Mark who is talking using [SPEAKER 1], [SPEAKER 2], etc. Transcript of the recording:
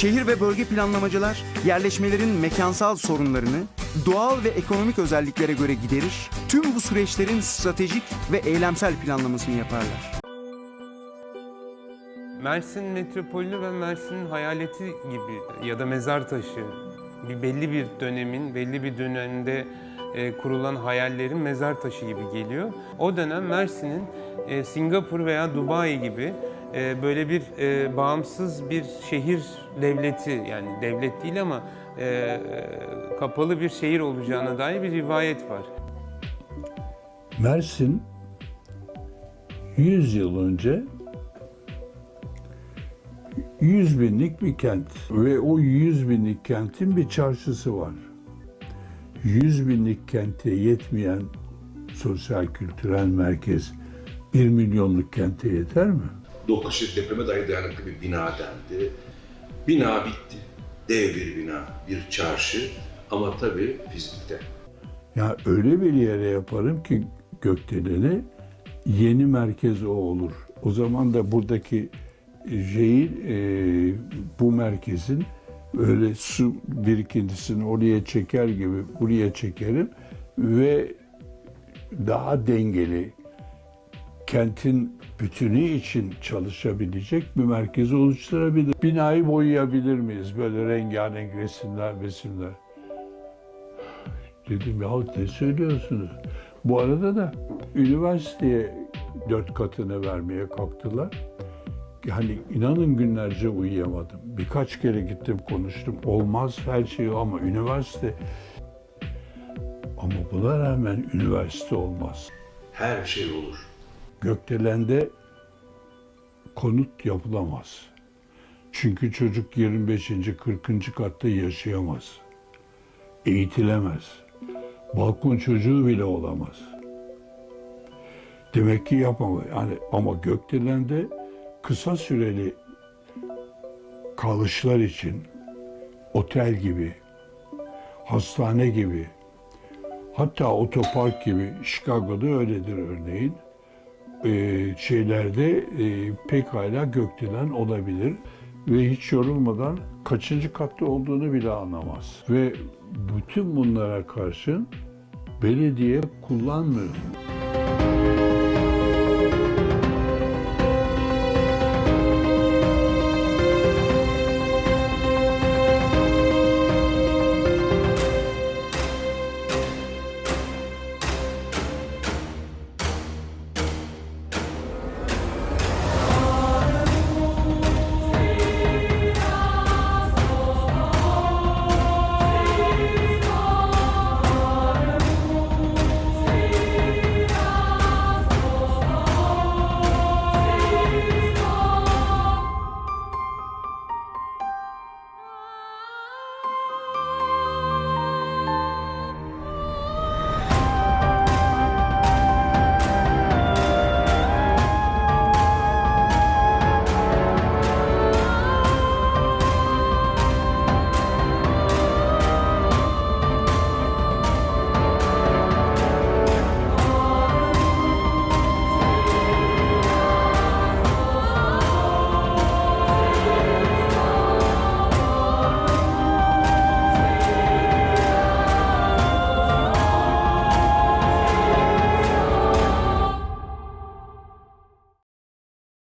[SPEAKER 1] Şehir ve bölge planlamacılar yerleşmelerin mekansal sorunlarını doğal ve ekonomik özelliklere göre giderir, tüm bu süreçlerin stratejik ve eylemsel planlamasını yaparlar.
[SPEAKER 2] Mersin metropolü ve Mersin'in hayaleti gibi ya da mezar taşı bir belli bir dönemin belli bir dönemde e, kurulan hayallerin mezar taşı gibi geliyor. O dönem Mersin'in e, Singapur veya Dubai gibi e, böyle bir bağımsız bir şehir devleti yani devlet değil ama kapalı bir şehir olacağına dair bir rivayet var.
[SPEAKER 3] Mersin 100 yıl önce 100 binlik bir kent ve o 100 binlik kentin bir çarşısı var. 100 binlik kente yetmeyen sosyal kültürel merkez 1 milyonluk kente yeter mi?
[SPEAKER 4] 9 Şiddetli depreme dahi dayanıklı bir bina dendi. Bina bitti. Dev bir bina, bir çarşı ama tabii fizikte.
[SPEAKER 3] Ya öyle bir yere yaparım ki Gökdelen'i yeni merkez o olur. O zaman da buradaki şeyin e, bu merkezin öyle su birikintisini oraya çeker gibi buraya çekerim ve daha dengeli kentin bütünü için çalışabilecek bir merkezi oluşturabilir. Binayı boyayabilir miyiz? Böyle rengarenk resimler, resimler. Dedim ya ne söylüyorsunuz? Bu arada da üniversiteye dört katını vermeye kalktılar. Yani inanın günlerce uyuyamadım. Birkaç kere gittim konuştum. Olmaz her şey ama üniversite... Ama buna rağmen üniversite olmaz.
[SPEAKER 4] Her şey olur.
[SPEAKER 3] Gökdelen'de konut yapılamaz. Çünkü çocuk 25. 40. katta yaşayamaz. Eğitilemez. Balkon çocuğu bile olamaz. Demek ki yapamaz. Yani ama Gökdelen'de kısa süreli kalışlar için otel gibi, hastane gibi, hatta otopark gibi Chicago'da öyledir örneğin e, şeylerde e, pekala gökdelen olabilir ve hiç yorulmadan kaçıncı katta olduğunu bile anlamaz. Ve bütün bunlara karşın belediye kullanmıyor.